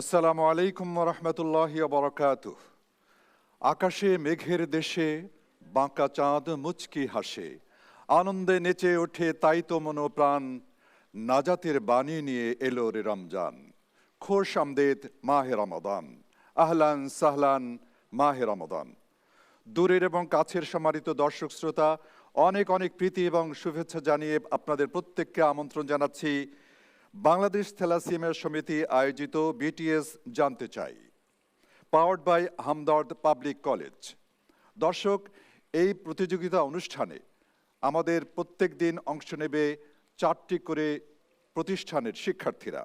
আসসালামু আলাইকুম রহমতুল্লাহ বরকাত আকাশে মেঘের দেশে বাঁকা চাঁদ মুচকি হাসে। আনন্দে নেচে ওঠে তাই তো মনোপ্রাণ। নাজাতের বাণী নিয়ে এলো রে রমজান। খোশ আমদেদ মাহে রমাদান। আহলান সাহলান মাহে রমাদান। দূরের এবং কাছের সমারিত দর্শক শ্রোতা, অনেক অনেক প্রীতি এবং শুভেচ্ছা জানিয়ে আপনাদের প্রত্যেককে আমন্ত্রণ জানাচ্ছি বাংলাদেশ থ্যালাসিমিয়া সমিতি আয়োজিত বিটিএস জানতে চাই। Powered by Hamdard public college দর্শক, এই প্রতিযোগিতা অনুষ্ঠানে আমাদের প্রত্যেক দিন অংশ নেবে চারটি করে প্রতিষ্ঠানের শিক্ষার্থীরা।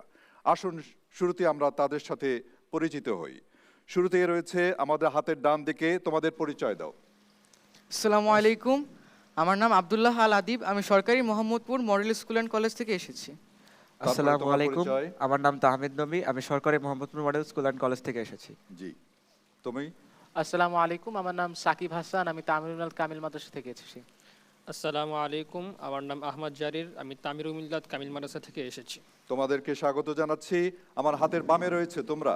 আসুন, শুরুতে আমরা তাদের সাথে পরিচিত হই। শুরুতে রয়েছে আমাদের হাতের ডান দিকে, তোমাদের পরিচয় দাও। আসসালামু আলাইকুম। আমার নাম আবদুল্লাহ আল আদিব। আমি সরকারি Mohammadpur model school and college থেকে এসেছি। আসসালামু আলাইকুম। আমার নাম তাহমিদ নবী। আমি সরকারি Mohammadpur model school and college থেকে এসেছি। জি। তুমি? আসসালামু আলাইকুম। আমার নাম সাকিব হাসান। আমি তামিরুল কামিল মাদ্রাসা থেকে এসেছি। আসসালামু আলাইকুম। আমার নাম আহমদ জারির। আমি তামির মিল্লাত কামিল মাদ্রাসা থেকে এসেছি। তোমাদেরকে স্বাগত জানাচ্ছি। আমার হাতের বামে রয়েছে তোমরা।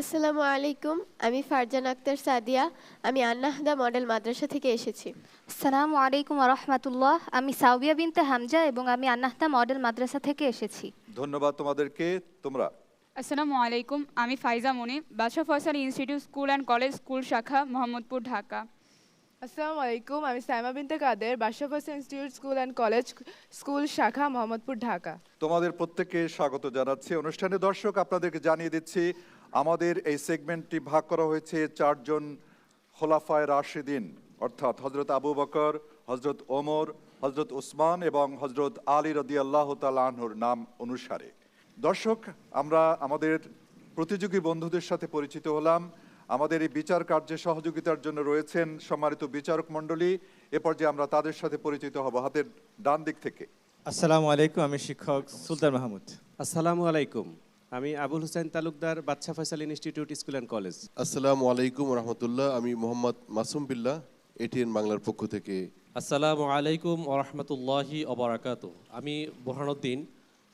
আসসালামু আলাইকুম আমি ফারজান আক্তার সাদিয়া আমি আন্নাহদা মডেল মাদ্রাসা থেকে এসেছি। আসসালামু আলাইকুম রহমতুল্লাহ আমি সাউবিয়া বিনতে হামজা এবং আমি আন্নাহদা মডেল মাদ্রাসা থেকে এসেছি। ধন্যবাদ তোমাদেরকে তোমরা। আসসালামু আলাইকুম আমি Faiza Moni Badsha Faisal institute school and college school শাখা মোহাম্মদপুর ঢাকা। আসসালামু আলাইকুম আমি Saima Binte Kader বাদশাফ Hossain institute school and college school শাখা মোহাম্মদপুর ঢাকা। তোমাদের প্রত্যেককে স্বাগত জানাচ্ছি। অনুষ্ঠানে দর্শক আপনাদেরকে জানিয়ে দিচ্ছি আমাদের এই সেগমেন্টটি ভাগ করা হয়েছে চারজন খোলাফায় রাশিদিন অর্থাৎ হজরত আবু বকর হজরত ওমর হজরত উসমান এবং হজরত আলী রদি আল্লাহ তালাহুর নাম অনুসারে। দর্শক আমরা আমাদের প্রতিযোগী বন্ধুদের সাথে পরিচিত হলাম। আমাদের এই বিচার কার্যে সহযোগিতার জন্য রয়েছেন সম্মানিত বিচারক মণ্ডলী। এ পর্যায়ে আমরা তাদের সাথে পরিচিত হব হাতের ডান দিক থেকে। আসসালামু আলাইকুম আমি শিক্ষক সুলতান মাহমুদ। আসসালামু আলাইকুম। আমি Abul Hossain Talukdar Badsha Faisal institute school and college. আসসালামু আলাইকুম রহমতুল্লাহ আমি মোহাম্মদ মাসুম বিল্লাহ এটিএন বাংলার পক্ষ থেকে। আসসালামু আলাইকুম ওরহমতুল্লাহি অবরাকাত আমি বোরহানুদ্দিন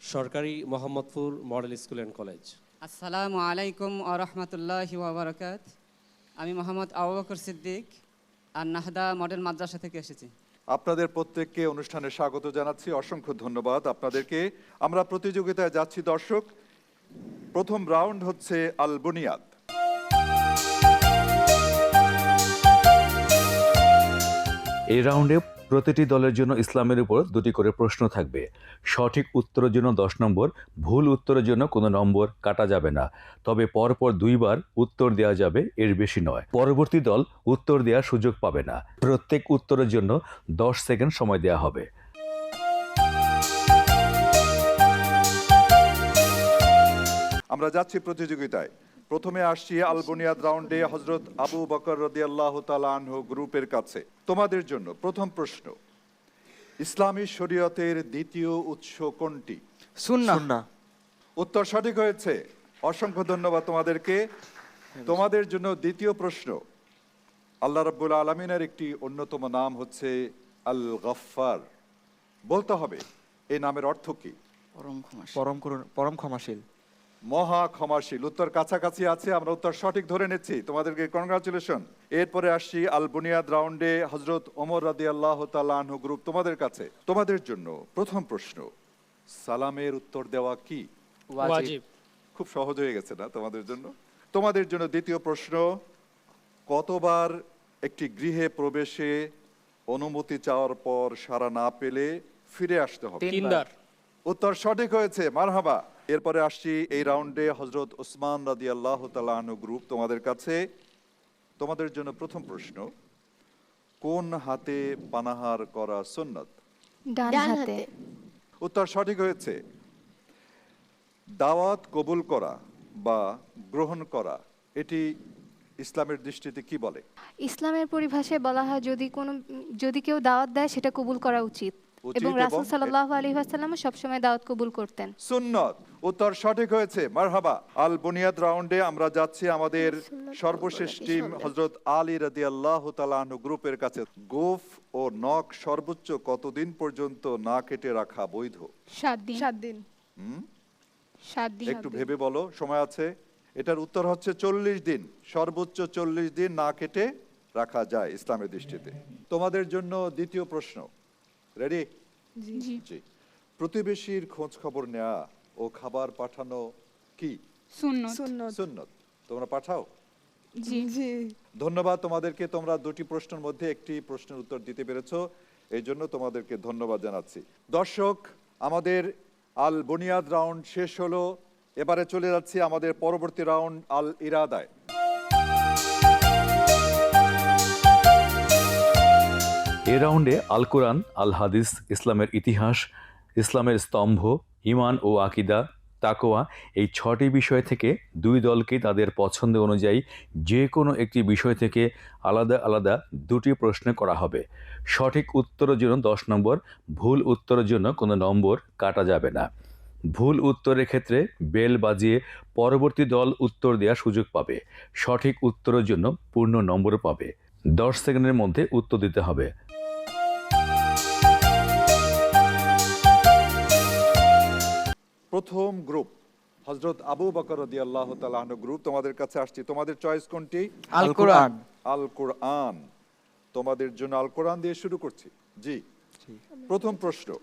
সরকারি Mohammadpur model school and college. আসসালামু আলাইকুম রহমতুল্লাহি ওবরাকাত। আমি মোহাম্মদ আবু বকর সিদ্দিক আর নাহদা মডেল মাদ্রাসা থেকে এসেছি। আপনাদের প্রত্যেককে অনুষ্ঠানে স্বাগত জানাচ্ছি অসংখ্য ধন্যবাদ আপনাদেরকে। আমরা প্রতিযোগিতায় যাচ্ছি দর্শক প্রথম রাউন্ড হচ্ছে আল বুনিয়াদ এই রাউন্ডে প্রতিটি দলের জন্য ইসলামের উপর দুটি করে প্রশ্ন থাকবে। সঠিক উত্তরের জন্য দশ নম্বর, ভুল উত্তরের জন্য কোনো নম্বর কাটা যাবে না। তবে পরপর দুইবার উত্তর দেওয়া যাবে, এর বেশি নয়। পরবর্তী দল উত্তর দেওয়ার সুযোগ পাবে না। প্রত্যেক উত্তরের জন্য দশ সেকেন্ড সময় দেওয়া হবে। আমরা যাচ্ছি প্রতিযোগিতায়। প্রথমে আসছি আল বুনিয়াদ রাউন্ডে হজরত আবু বকর রদি আল্লাহ তালাহ গ্রুপের কাছে। তোমাদের জন্য প্রথম প্রশ্ন ইসলামী শরীয়তের দ্বিতীয় উৎস কোনটি? সুন্না উত্তর সঠিক হয়েছে। অসংখ্য ধন্যবাদ তোমাদেরকে। তোমাদের জন্য দ্বিতীয় প্রশ্ন আল্লাহ রাব্বুল আলমিনের একটি অন্যতম নাম হচ্ছে আল গফফার বলতে হবে এই নামের অর্থ কি? পরম ক্ষমাশীল। মহা ক্ষমাশীল। উত্তর কাছাকাছি আছে আমরা উত্তর সঠিক ধরে নিচ্ছি। তোমাদেরকে কনগ্রাচুলেশন এরপরে আসছি আল বুনিয়াদ রাউন্ডে হজরত ওমর রাদি আল্লাহ তালাহু গ্রুপ তোমাদের কাছে। তোমাদের জন্য প্রথম প্রশ্ন সালামের উত্তর দেওয়া কি? খুব সহজ হয়ে গেছে না তোমাদের জন্য? তোমাদের জন্য দ্বিতীয় প্রশ্ন কতবার একটি গৃহে প্রবেশে অনুমতি চাওয়ার পর সারা না পেলে ফিরে আসতে হবে? উত্তর সঠিক হয়েছে মারহাবা। এরপরে আসছি এই রাউন্ডে হজরত ওসমান রাদি আল্লাহ তালাহনু গ্রুপ তোমাদের কাছে। তোমাদের জন্য প্রথম প্রশ্ন কোন হাতে পানাহার করা সুন্নত? ডান ডান হাতে। হাতে। উত্তর সঠিক হয়েছে। দাওয়াত কবুল করা বা গ্রহণ করা এটি ইসলামের দৃষ্টিতে কি বলে? ইসলামের পরিভাষায় বলা হয় যদি কোনো যদি কেউ দাওয়াত দেয় সেটা কবুল করা উচিত। এবং রাসুল সাল্লাহ আলী আসাল্লামও সবসময় দাওয়াত কবুল করতেন। সুন্নত। উত্তর সঠিক হয়েছে। মারহাবা আল বুনিয়াদ রাউন্ডে আমরা যাচ্ছি আমাদের সর্বশেষ টিম হজরত আলী রাদি আল্লাহ তালাহনু গ্রুপের কাছে। গোফ ও নখ সর্বোচ্চ কতদিন পর্যন্ত না কেটে রাখা বৈধ? সাত দিন। সাত দিন। হুম? সাত দিন একটু ভেবে বলো সময় আছে? এটার উত্তর হচ্ছে চল্লিশ দিন। সর্বোচ্চ চল্লিশ দিন না কেটে রাখা যায় ইসলামের দৃষ্টিতে। তোমাদের জন্য দ্বিতীয় প্রশ্ন। রেডি জি। জি। প্রতিবেশীর খোঁজ খবর নেওয়া ও খাবার পাঠানো কি? সুন্নত। তোমরা পাঠাও। জি। জি। ধন্যবাদ তোমাদেরকে তোমরা দুটি প্রশ্নের মধ্যে একটি প্রশ্নের উত্তর দিতে পেরেছ এই জন্য তোমাদেরকে ধন্যবাদ জানাচ্ছি। দর্শক আমাদের আল বুনিয়াদ রাউন্ড শেষ হলো এবারে চলে যাচ্ছি আমাদের পরবর্তী রাউন্ড আল ইরাদায় এ রাউন্ডে আল কোরআন আল হাদিস ইসলামের ইতিহাস ইসলামের স্তম্ভ ইমান ও আকিদা তাকোয়া এই ছটি বিষয় থেকে দুই দলকে তাদের পছন্দ অনুযায়ী যে কোনো একটি বিষয় থেকে আলাদা আলাদা দুটি প্রশ্ন করা হবে। সঠিক উত্তরের জন্য দশ নম্বর, ভুল উত্তরের জন্য কোনো নম্বর কাটা যাবে না। ভুল উত্তরের ক্ষেত্রে বেল বাজিয়ে পরবর্তী দল উত্তর দেওয়ার সুযোগ পাবে। সঠিক উত্তরের জন্য পূর্ণ নম্বর পাবে। দশ সেকেন্ডের মধ্যে উত্তর দিতে হবে। প্রথম গ্রুপ হজরত আবু বকর রদি আল্লাহ তালাহ গ্রুপ তোমাদের কাছে আসছি। তোমাদের চয়েস কোনটি? আল কোরআন। আল কোরআন। তোমাদের জন্য আল কোরআন দিয়ে শুরু করছি। জি। প্রথম প্রশ্ন।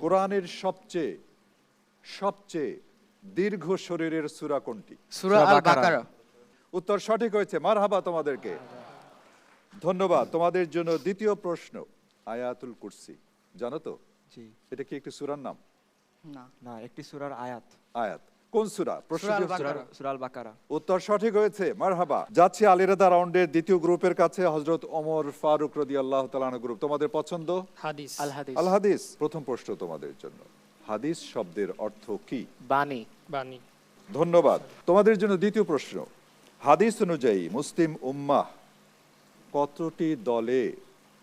কোরআনের সবচেয়ে সবচেয়ে দীর্ঘ শরীরের সূরা কোনটি? সূরা আল বাকারা। উত্তর সঠিক হয়েছে। মারহাবা তোমাদেরকে। ধন্যবাদ। তোমাদের জন্য দ্বিতীয় প্রশ্ন আয়াতুল কুরসি। জানো তো? জি। এটা কি একটি সূরার নাম? না। না একটি সূরার আয়াত। আয়াত। কোন সূরা? প্রশ্ন সূরা আল বাকারা। উত্তর সঠিক হয়েছে। মারহাবা। যাচ্ছি আলিরাদা রাউন্ডের দ্বিতীয় গ্রুপের কাছে হজরত ওমর ফারুক রদি আল্লাহ গ্রুপ। তোমাদের পছন্দ? হাদিস। আল হাদিস আল হাদিস প্রথম প্রশ্ন তোমাদের জন্য। হাদিস শব্দের অর্থ কি? বাণী। বাণী। ধন্যবাদ। তোমাদের জন্য দ্বিতীয় প্রশ্ন। হাদিস অনুযায়ী মুসলিম উম্মাহ কতটি দলে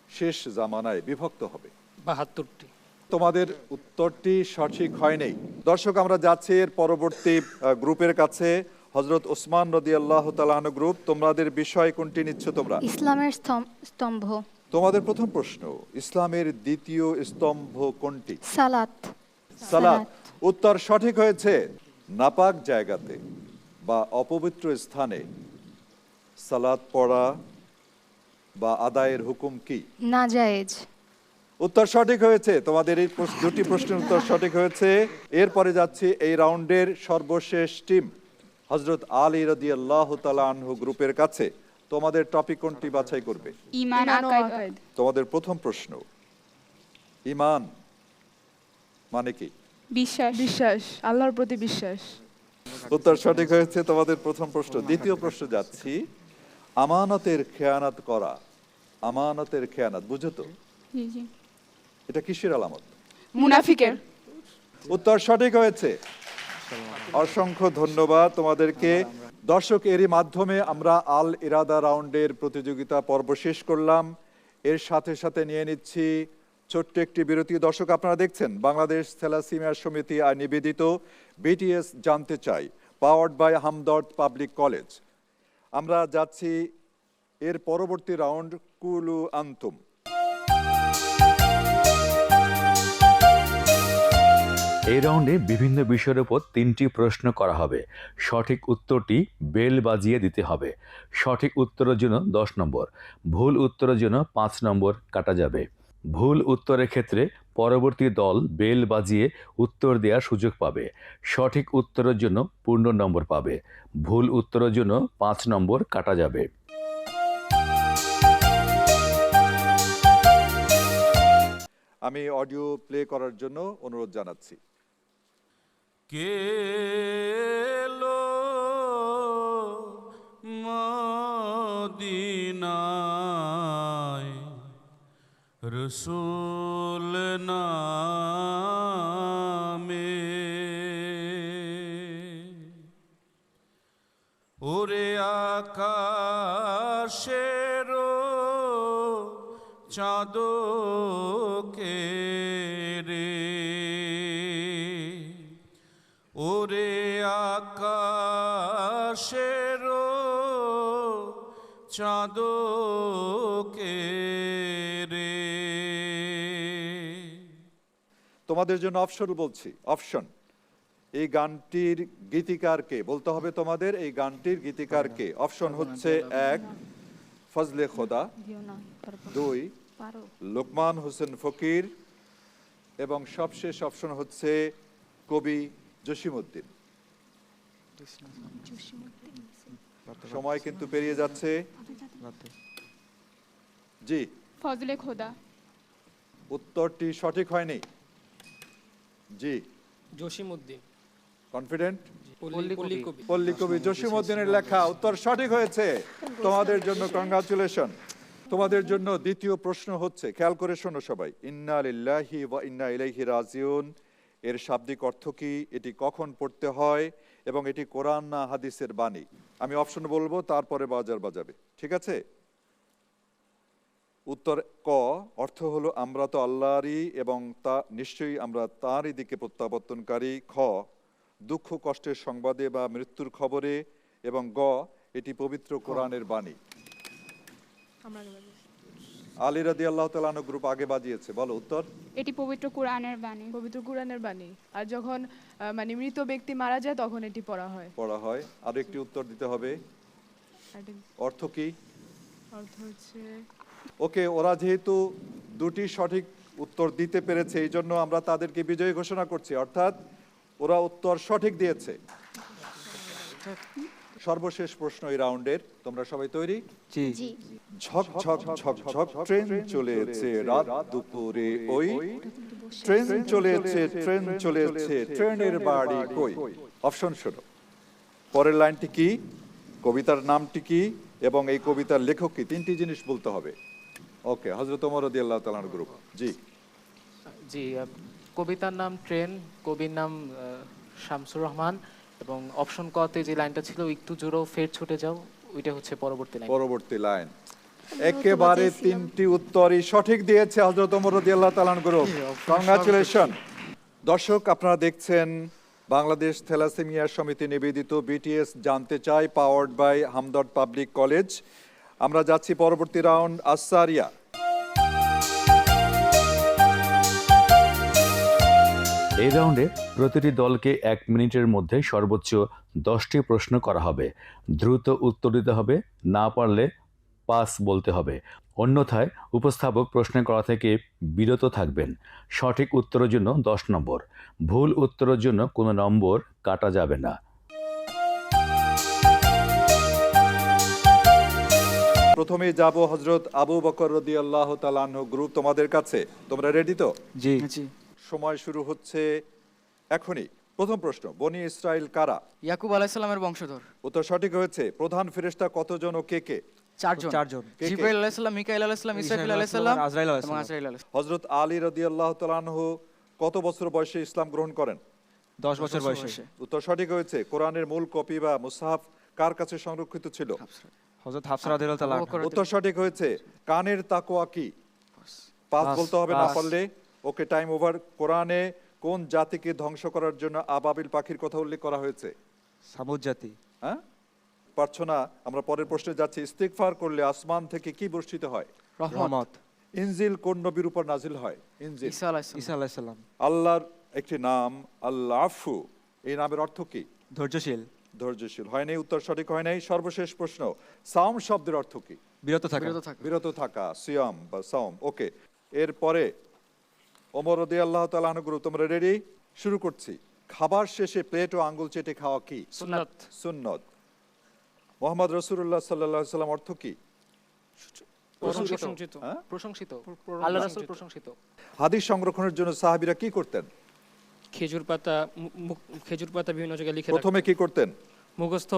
শেষ জামানায় বিভক্ত হবে? বাহাত্তরটি। তোমাদের উত্তরটি সঠিক হয়নি। দর্শক আমরা যাচ্ছি এর পরবর্তী গ্রুপের কাছে। হজরত ওসমান রদি আল্লাহ তালাহন গ্রুপ তোমাদের বিষয় কোনটি নিচ্ছ তোমরা? ইসলামের স্তম্ভ। তোমাদের প্রথম প্রশ্ন ইসলামের দ্বিতীয় স্তম্ভ কোনটি? সালাত। সালাত। উত্তর সঠিক হয়েছে নাপাক জায়গাতে বা অপবিত্র স্থানে সালাত পড়া বা আদায়ের হুকুম কি? নাজায়েজ। উত্তর সঠিক হয়েছে। তোমাদের এই দুটি প্রশ্নের উত্তর সঠিক হয়েছে। এরপরে যাচ্ছি এই রাউন্ডের সর্বশেষ টিম হজরত আলী রদি আল্লাহ আনহু গ্রুপের কাছে। তোমাদের টপিক কোনটি বাছাই করবে। তোমাদের প্রথম প্রশ্ন ইমান মানে কি? বিশ্বাস। বিশ্বাস আল্লাহর প্রতি বিশ্বাস। উত্তর সঠিক হয়েছে তোমাদের প্রথম প্রশ্ন। দ্বিতীয় প্রশ্ন যাচ্ছি আমানতের খেয়ানাত করা আমানতের খেয়ানাত বুঝো তো? জি জি। এটা কিসের আলামত? মুনাফিকের। উত্তর সঠিক হয়েছে। অসংখ্য ধন্যবাদ তোমাদেরকে। দর্শক এরই মাধ্যমে আমরা আল ইরাদা রাউন্ডের প্রতিযোগিতা পর্ব শেষ করলাম। এর সাথে সাথে নিয়ে নিচ্ছি ছোট্ট একটি বিরতি। দর্শক আপনারা দেখছেন বাংলাদেশ থ্যালাসিমিয়া সমিতি আর নিবেদিত বিটিএস জানতে চাই powered by Hamdard public college. আমরা যাচ্ছি এর পরবর্তী রাউন্ড কুলু আন্তুম। এই রাউন্ডে বিভিন্ন বিষয়ের উপর তিনটি প্রশ্ন করা হবে। সঠিক উত্তরটি বেল বাজিয়ে দিতে হবে। সঠিক উত্তরের জন্য দশ নম্বর। ভুল উত্তরের জন্য পাঁচ নম্বর কাটা যাবে। ভুল উত্তরের ক্ষেত্রে পরবর্তী দল বেল বাজিয়ে উত্তর দেওয়ার সুযোগ পাবে। সঠিক উত্তরের জন্য পূর্ণ নম্বর পাবে। ভুল উত্তরের জন্য পাঁচ নম্বর কাটা যাবে। আমি অডিও প্লে করার জন্য অনুরোধ জানাচ্ছি। কেলো মদিনায়? রসুল নামে। ওরে আকাশের চাঁদকে রে আকাশের চাঁদকে রে। তোমাদের জন্য অপশন বলছি অপশন। এই গানটির গীতিকার কে? বলতে হবে তোমাদের এই গানটির গীতিকার কে? অপশন হচ্ছে এক ফজলে খোদা। দুই লোকমান হোসেন ফকির। এবং সবশেষ অপশন হচ্ছে কবি জসিমউদ্দিন। সময় কিন্তু পেরিয়ে যাচ্ছে। জি। ফজলে খোদা। উত্তরটি সঠিক হয়নি। জি। জসিম উদ্দিন কনফিডেন্ট পল্লী কবি পল্লী কবি। জসিমউদ্দিনের লেখা উত্তর সঠিক হয়েছে। তোমাদের জন্য কংগ্রাচুলেশন তোমাদের জন্য দ্বিতীয় প্রশ্ন হচ্ছে খেয়াল করে শোনো সবাই। ইন্না লিল্লাহি ওয়া ইন্না ইলাইহি রাজিউন। এর শাব্দিক অর্থ কি? এটি কখন পড়তে হয়? এবং এটি কোরআন না হাদিসের বাণী। আমি অপশন বলব, তারপরে বাজার বাজাবে। ঠিক আছে? উত্তর ক, অর্থ হলো আমরা তো আল্লাহরই এবং তা, নিশ্চয়ই আমরা তারই দিকে প্রত্যাবর্তনকারী। খ, দুঃখ, কষ্টের সংবাদে বা মৃত্যুর খবরে এবং গ, এটি পবিত্র কোরআনের বাণী। আলী রাদি আল্লাহ তালানো গ্রুপ আগে বাজিয়েছে। বলো উত্তর? এটি পবিত্র কোরআনের বাণী। পবিত্র কোরআনের বাণী। আর যখন মানে মৃত ব্যক্তি মারা যায় তখন এটি পড়া হয়। পড়া হয়। আরও একটি উত্তর দিতে হবে। অর্থ কি? অর্থ হচ্ছে ওকে ওরা যেহেতু দুটি সঠিক উত্তর দিতে পেরেছে এই জন্য আমরা তাদেরকে বিজয়ী ঘোষণা করছি। অর্থাৎ ওরা উত্তর সঠিক দিয়েছে। সর্বশেষ প্রশ্ন এই রাউন্ডের। তোমরা সবাই তৈরি? জি। ঝক ঝক ঝক ঝক ট্রেন চলেছে রাত দুপুরে ওই। ট্রেন চলেছে ট্রেন চলেছে ট্রেনের বাড়ি কই? অপশন শোনো। পরের লাইনটি কি? কবিতার নামটি কি? এবং এই কবিতার লেখক কি? তিনটি জিনিস বলতে হবে। ওকে হজরত ওমর রাদিয়াল্লাহু তাআলার গ্রুপ। জি। জি কবিতার নাম ট্রেন কবির নাম শামসুর রহমান। এবং অপশন কতে যে লাইনটা ছিল একটু জোরো ফের ছুটে যাও ওইটা হচ্ছে পরবর্তী লাইন পরবর্তী লাইন একেবারে তিনটি উত্তরই সঠিক দিয়েছে হজরত ওমর রাদিয়াল্লাহু তাআলার গ্রুপ। কংগ্রাচুলেশন দর্শক আপনারা দেখছেন বাংলাদেশ থ্যালাসেমিয়া সমিতি নিবেদিত বিটিএস জানতে চাই powered by Hamdard public college. আমরা যাচ্ছি পরবর্তী রাউন্ড আসারিয়া। এই রাউন্ডে প্রতিটি দলকে এক মিনিটের মধ্যে সর্বোচ্চ দশটি প্রশ্ন করা হবে। দ্রুত উত্তর দিতে হবে না পারলে পাস বলতে হবে। অন্যথায় উপস্থাপক প্রশ্ন করা থেকে বিরত থাকবেন। সঠিক উত্তরের জন্য দশ নম্বর। ভুল উত্তরের জন্য কোনো নম্বর কাটা যাবে না। প্রথমে যাব হজরত আবু বকর রাদিয়াল্লাহু তাআলা আনহু গ্রুপ তোমাদের কাছে। তোমরা রেডি তো? জি। সময় শুরু হচ্ছে এখনই। প্রথম প্রশ্ন বনি ইসরাইল কারা? ইয়াকুব আলাইসাল্লামের বংশধর। উত্তর সঠিক হয়েছে প্রধান ফেরেশতা কতজন ও কে কে? চারজন। চারজন। কে কে? জিব্রাইল আলাইসাল্লাম মিকাইল আলাইসাল্লাম ইসরাফিল আলাইসাল্লাম আজরাইল এবং আলাইহিসসালাম। আজরাইল আলাইসাল্লাম হজরত আলী রাদিয়াল্লাহু তাআলা আনহু কত বছর বয়সে ইসলাম গ্রহণ করেন? দশ বছর বয়সে। উত্তর সঠিক হয়েছে কোরআনের মূল কপি বা মুসাহাফ কার কাছে সংরক্ষিত ছিল? হজরত হাফসা রাদিয়াল্লাহু তাআলা উত্তর সঠিক হয়েছে কানের তাকোয়া কি? পাঁচ বলতে হবে না। পারলে। ওকে টাইম ওভার কোরআনে কোন জাতিকে ধ্বংস করার জন্য আবাবিল পাখির কথা উল্লেখ করা হয়েছে? সামুদ জাতি। হ্যাঁ? পারছ না? আমরা পরের প্রশ্নে যাচ্ছি। ইস্তিগফার করলে আসমান থেকে কি বর্ষিত হয়? রহমত। ইনজিল কোন নবীর উপর নাজিল হয়? ইনজিল। ঈসা আলাইহিস সালাম। আল্লাহর একটি নাম আল্লাহ। আফু এই নামের অর্থ কি? ধৈর্যশীল। ধৈর্যশীল। হয় নাই? উত্তর সঠিক হয় নাই? সর্বশেষ প্রশ্ন সাম শব্দের অর্থ কি? বিরত থাকা। বিরত থাকা। বিরত থাকা সিয়াম বা সাওম ওকে এরপরে ওমর রদি আল্লাহ তালানুগুরু তোমরা রেডি শুরু করছি। খাবার শেষে প্লেট ও আঙ্গুল চেটে খাওয়া কি? সুন্নাত। সুন্নত। মোহাম্মদ রসুল্লাহ সাল্লাহ সাল্লাম অর্থ কি? প্রশংসিত। প্রশংসিত। হ্যাঁ? প্রশংসিত। আল্লাহ রাসূল প্রশংসিত। হাদিস সংরক্ষণের জন্য সাহাবিরা কি করতেন? খেজুর পাতা খেজুর পাতা বিভিন্ন জায়গায় লিখে প্রথমে কি করতেন? মুখস্থ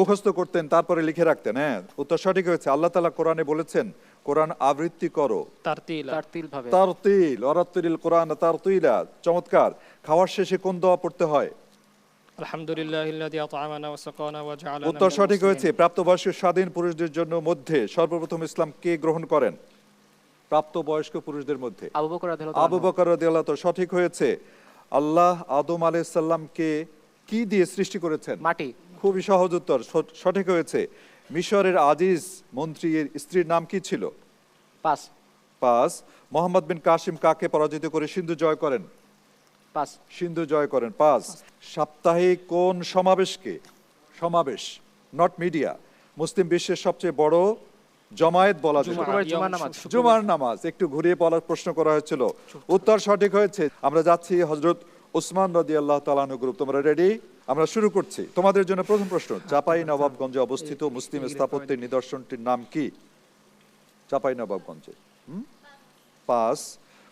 মুখস্থ করতেন তারপরে লিখে রাখতেন হ্যাঁ। উত্তর সঠিক হয়েছে। আল্লাহ তালা কোরআনে বলেছেন কোরআন আবৃত্তি করো। তার তিল তার তিল ভাবে তার তিল অরাত্তিল কোরআন তার তুইলা চমৎকার। খাওয়ার শেষে কোন দোয়া পড়তে হয়? আলহামদুলিল্লাহ ইল্লাযী আত'আমানা ওয়া সাকানা ওয়া জাআলানা উত্তর সঠিক হয়েছে। প্রাপ্তবয়স্ক স্বাধীন পুরুষদের জন্য মধ্যে সর্বপ্রথম ইসলাম কে গ্রহণ করেন? প্রাপ্তবয়স্ক পুরুষদের মধ্যে। আবু বকর রাদিয়াল্লাহু আবু তাআলা বকর রাদিয়াল্লাহু তো সঠিক হয়েছে। আল্লাহ আদম আলাইহিস সালামকে কি দিয়ে সৃষ্টি করেছেন? মাটি। খুবই সহজ উত্তর। সঠিক হয়েছে। মিশরের আজিজ মন্ত্রীর স্ত্রীর নাম কি ছিল? পাস। পাস। মোহাম্মদ বিন কাসিম কাকে পরাজিত করে সিন্ধু জয় করেন? পাস। সিন্ধু জয় করেন পাঁচ সাপ্তাহিক কোন সমাবেশকে? সমাবেশ নট মিডিয়া মুসলিম বিশ্বের সবচেয়ে বড় জমায়েত বলা যায়। জুমার নামাজ। জুমার নামাজ। একটু ঘুরিয়ে বলার প্রশ্ন করা হয়েছিল। উত্তর সঠিক হয়েছে। আমরা যাচ্ছি হজরত উসমান রদি আল্লাহ তালানু গ্রুপ তোমরা রেডি আমরা শুরু করছি। তোমাদের জন্য প্রথম প্রশ্ন চাপাই নবাবগঞ্জে অবস্থিত মুসলিম স্থাপত্যের নিদর্শনটির নাম কি? চাপাই নবাবগঞ্জে? পাঁচ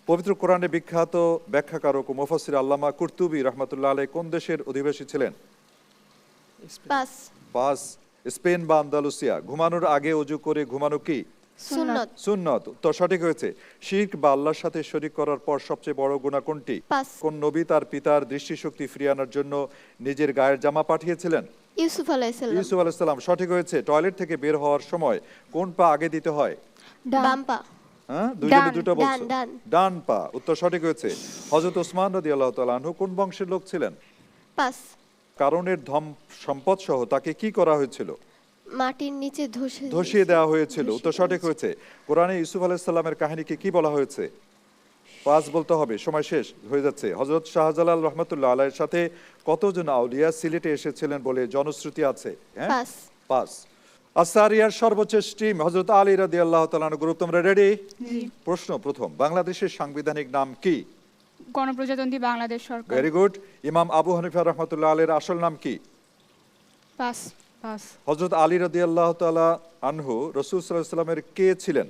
পবিত্র কোরআনে বিখ্যাত ব্যাখ্যাকারক ও মুফাসসির আল্লামা কুর্তুবি রহমতুল্লাহ আলাই কোন দেশের অধিবাসী ছিলেন? পাস স্পেন বা আন্দালুসিয়া। ঘুমানোর আগে অজু করে ঘুমানো কি? সুন্নত। তো সঠিক হয়েছে। শির্ক বা আল্লাহর সাথে শরিক করার পর সবচেয়ে বড় গুণা কোনটি? কোন নবী তার পিতার দৃষ্টিশক্তি ফিরিয়ে জন্য নিজের গায়ের জামা পাঠিয়েছিলেন? ইউসুফ ইউসুফ সঠিক হয়েছে। টয়লেট থেকে বের হওয়ার সময় কোন পা আগে দিতে হয়? বাম পা। হ্যাঁ? দুটো বলছো। ডান। পা। উত্তর সঠিক হয়েছে। হযরত ওসমান রাদিয়াল্লাহু তাআলা আনহু কোন বংশের লোক ছিলেন? পাস কারণের ধম সম্পদ সহ তাকে কি করা হয়েছিল? মাটির নিচে ধসে ধসিয়ে দেওয়া হয়েছিল। উত্তর সঠিক হয়েছে। কোরআনে ইউসুফ আলাইসাল্লামের কাহিনীকে কি বলা হয়েছে? পাঁচ বলতে হবে সময় শেষ হয়ে যাচ্ছে। হজরত শাহজালাল রহমতুল্লাহ আলাইয়ের সাথে কতজন আউলিয়া সিলেটে এসেছিলেন বলে জনশ্রুতি আছে? হ্যাঁ? পাস পাস আসারিয়ার সর্বোচ্চ টিম হজরত আলী রাদি আল্লাহ তালান গ্রুপ তোমরা রেডি প্রশ্ন প্রথম বাংলাদেশের সাংবিধানিক নাম কি? গণপ্রজাতন্ত্রী বাংলাদেশ সরকার। ভেরি গুড ইমাম আবু হানিফা রহমতুল্লাহ আলীর আসল নাম কি? পাস হজরত আলী রাদি আল্লাহ তালা আনহু রসুল সাল্লাহ সাল্লামের কে ছিলেন?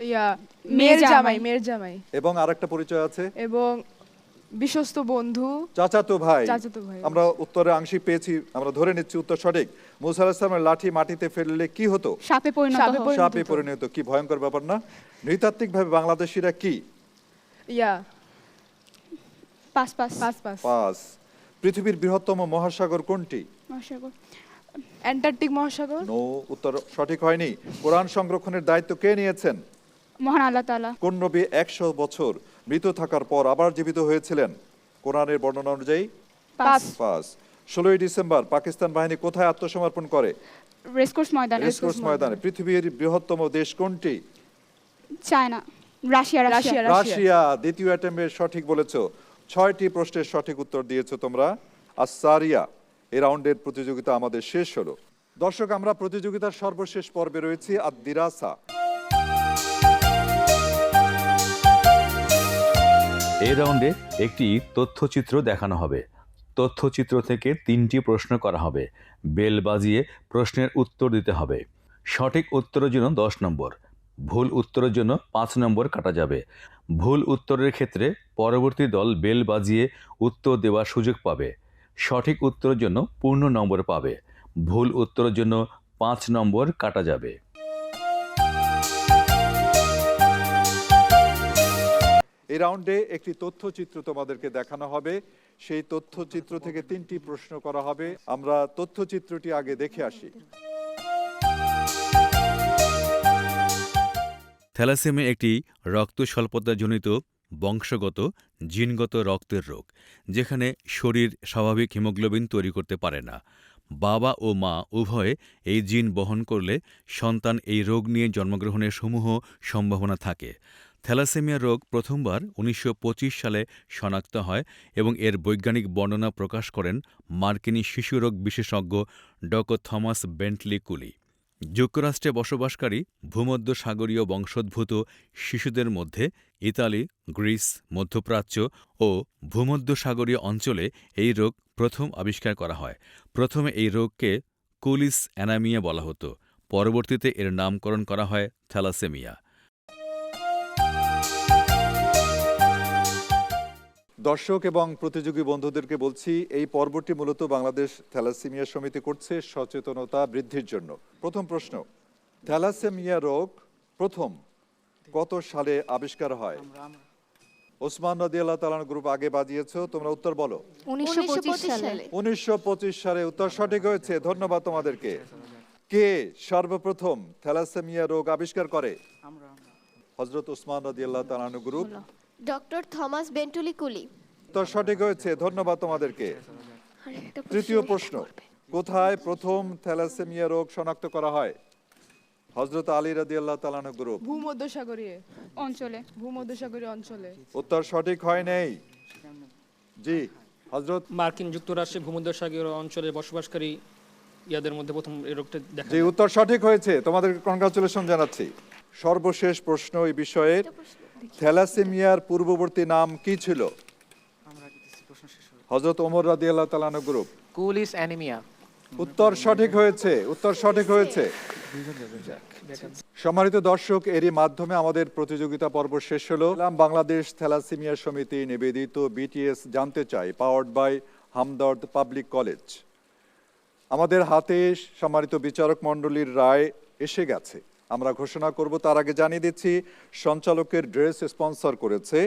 মেয়ের মেয়ের জামাই। জামাই মেয়ের জামাই। এবং আরেকটা পরিচয় আছে? এবং বিশ্বস্ত বন্ধু। চাচাতো ভাই। চাচাতো ভাই। আমরা উত্তরে আংশিক পেয়েছি আমরা ধরে নিচ্ছি উত্তর সঠিক। মুসা আলাহিসামের লাঠি মাটিতে ফেললে কি হতো? সাপে পরিণত সাপে কি ভয়ঙ্কর ব্যাপার না? নৃতাত্ত্বিক ভাবে বাংলাদেশিরা কি? Yeah. Pass. Pass pass. Pass. পৃথিবীর বৃহত্তম মহাসাগর কোনটি? মহাসাগর। অ্যান্টার্কটিক মহাসাগর নো উত্তর সঠিক হয়নি। কোরআন সংরক্ষণের দায়িত্ব কে নিয়েছেন? মহান আল্লাহ তাআলা। কোন নবী একশো বছর মৃত থাকার পর আবার জীবিত হয়েছিলেন? কোরআনের বর্ণনা অনুযায়ী পাস পাঁচ। ষোলোই ডিসেম্বর পাকিস্তান বাহিনী কোথায় আত্মসমর্পণ করে? রেসকোর্স ময়দানে রেসকোর্স ময়দানে। পৃথিবীর বৃহত্তম দেশ কোনটি? China. Russia Russia. Russia Russia. দ্বিতীয় অ্যাটেম্পে সঠিক বলেছ। ছয়টি প্রশ্নের সঠিক উত্তর দিয়েছ তোমরা। আর এই রাউন্ডের প্রতিযোগিতা আমাদের শেষ হলো। দর্শক, আমরা প্রতিযোগিতার সর্বশেষ পর্বে রয়েছি আর দিরাসা। এই রাউন্ডে একটি তথ্যচিত্র দেখানো হবে। তথ্যচিত্র থেকে তিনটি প্রশ্ন করা হবে। বেল বাজিয়ে প্রশ্নের উত্তর দিতে হবে। সঠিক উত্তরের জন্য দশ নম্বর। ভুল উত্তরের জন্য পাঁচ নম্বর কাটা যাবে। ভুল উত্তরের ক্ষেত্রে পরবর্তী দল বেল বাজিয়ে উত্তর দেওয়ার সুযোগ পাবে। সঠিক উত্তরের জন্য পূর্ণ নম্বর পাবে। ভুল উত্তরের জন্য পাঁচ নম্বর কাটা যাবে। এই রাউন্ডে একটি তথ্যচিত্র তোমাদেরকে দেখানো হবে। সেই তথ্যচিত্র থেকে তিনটি প্রশ্ন করা হবে। আমরা তথ্যচিত্রটি আগে দেখে আসি। থ্যালাসেমিয়া একটি রক্ত স্বল্পতাজনিত বংশগত, জিনগত রক্তের রোগ, যেখানে শরীর স্বাভাবিক হিমোগ্লোবিন তৈরি করতে পারে না। বাবা ও মা উভয়ে এই জিন বহন করলে সন্তান এই রোগ নিয়ে জন্মগ্রহণের সমূহ সম্ভাবনা থাকে। থ্যালাসেমিয়া রোগ প্রথমবার উনিশশো পঁচিশ সালে শনাক্ত হয় এবং এর বৈজ্ঞানিক বর্ণনা প্রকাশ করেন মার্কিনী শিশুরোগ বিশেষজ্ঞ ড. Thomas Bentley Cooley. যুক্তরাষ্ট্রে বসবাসকারী ভূমধ্য সাগরীয় বংশোদ্ভূত শিশুদের মধ্যে ইতালি, গ্রিস, মধ্যপ্রাচ্য ও ভূমধ্যসাগরীয় অঞ্চলে এই রোগ প্রথম আবিষ্কার করা হয়। প্রথমে এই রোগকে কুলিস অ্যানামিয়া বলা হতো। পরবর্তীতে এর নামকরণ করা হয় থ্যালাসেমিয়া। দর্শক এবং প্রতিযোগী বন্ধুদেরকে বলছি এই পর্বটি মূলত বাংলাদেশ থ্যালাসেমিয়া সমিতি করছে সচেতনতা বৃদ্ধির জন্য। প্রথম প্রশ্ন থ্যালাসেমিয়া রোগ প্রথম কত সালে আবিষ্কার হয়? ওসমান নদী আল্লাহ তালান গ্রুপ আগে বাজিয়েছো তোমরা উত্তর বলো। উনিশশো পঁচিশ সালে। উত্তর সঠিক হয়েছে ধন্যবাদ তোমাদেরকে। কে সর্বপ্রথম থ্যালাসেমিয়া রোগ আবিষ্কার করে? হজরত ওসমান নদী আল্লাহ তালান group. Doctor Thomas Bentley Cooley. উত্তর সঠিক হয়েছে ধন্যবাদ তোমাদেরকে। তৃতীয় প্রশ্ন কোথায় প্রথম থ্যালাসেমিয়া রোগ শনাক্ত করা হয়? হজরত আলী রাদি আল্লাহ তালান গ্রুপ। ভূমধ্যসাগরীয় অঞ্চলে ভূমধ্যসাগরীয় অঞ্চলে। উত্তর সঠিক হয় নাই। জি হজরত মার্কিন যুক্তরাষ্ট্রে ভূমধ্যসাগরীয় অঞ্চলে বসবাসকারী ইয়াদের মধ্যে প্রথম এই রোগটা দেখা যে উত্তর সঠিক হয়েছে। তোমাদের কনগ্রাচুলেশন জানাচ্ছি। সর্বশেষ প্রশ্ন এই বিষয়ের। থ্যালাসেমিয়ার পূর্ববর্তী নাম কি ছিল? হজরত ওমর রাদি আল্লাহ তালানো গ্রুপ। কুল ইস অ্যানিমিয়া। উত্তর সঠিক হয়েছে উত্তর সঠিক হয়েছে। সম্মানিত দর্শক এরই মাধ্যমে আমাদের প্রতিযোগিতা পর্ব শেষ হলো। বাংলাদেশ থ্যালাসেমিয়া সমিতি নিবেদিত বিটিএস জানতে চাই powered by Hamdard public college. আমাদের হাতে সম্মানিত বিচারক মণ্ডলীর রায় এসে গেছে। আমরা ঘোষণা করব, তার আগে জানিয়ে দিচ্ছি, সঞ্চালকের ড্রেস স্পন্সর করেছে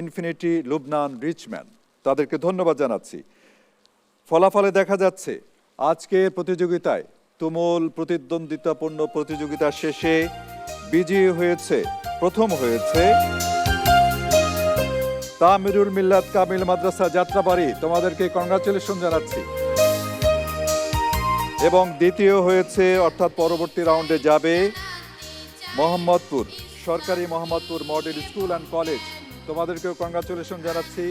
ইনফিনিটি লুবনান রিচম্যান তাদেরকে ধন্যবাদ জানাচ্ছি। ফলাফলে দেখা যাচ্ছে আজকের প্রতিযোগিতায় তুমুল প্রতিদ্বন্দ্বিতাপূর্ণ প্রতিযোগিতা শেষে বিজয়ী হয়েছে, প্রথম হয়েছে তামিরুল মিল্লাত কামিল মাদ্রাসা যাত্রাবাড়ি। তোমাদেরকে কংগ্রাচুলেশন জানাচ্ছি। এবং দ্বিতীয় হয়েছে, অর্থাৎ পরবর্তী রাউন্ডে যাবে মোহাম্মদপুর, সরকারি Mohammadpur model school and college. তোমাদেরকেও কংগ্রাচুলেশন জানাচ্ছি।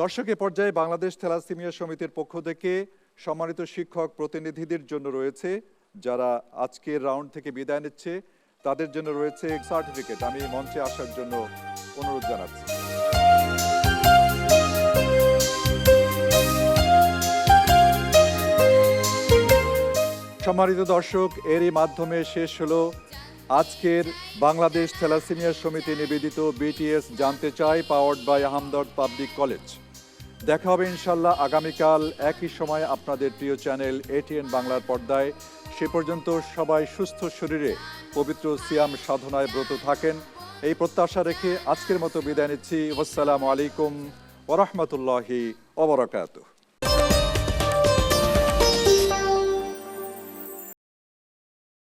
দর্শক এ পর্যায়ে বাংলাদেশ থ্যালাসেমিয়া সমিতির পক্ষ থেকে সম্মানিত শিক্ষক প্রতিনিধিদের জন্য রয়েছে, যারা আজকের রাউন্ড থেকে বিদায় নিচ্ছে, তাদের জন্য রয়েছে সার্টিফিকেট আমি মঞ্চে আসার জন্য অনুরোধ জানাচ্ছি। সম্মানিত দর্শক, এরই মাধ্যমে শেষ হলো আজকের বাংলাদেশ থ্যালাসেমিয়া সমিতি নিবেদিত বিটিএস জানতে চাই powered by Hamdard public college. দেখা হবে ইনশাল্লাহ আগামীকাল একই সময় আপনাদের প্রিয় চ্যানেল এটিএন বাংলার পর্দায়। সে পর্যন্ত সবাই সুস্থ শরীরে পবিত্র সিয়াম সাধনায় ব্রত থাকেন। এই প্রত্যাশা রেখে আজকের মতো বিদায় নিচ্ছি। আসসালামু আলাইকুম ওরহমতুল্লাহি ওবরাকাতুহ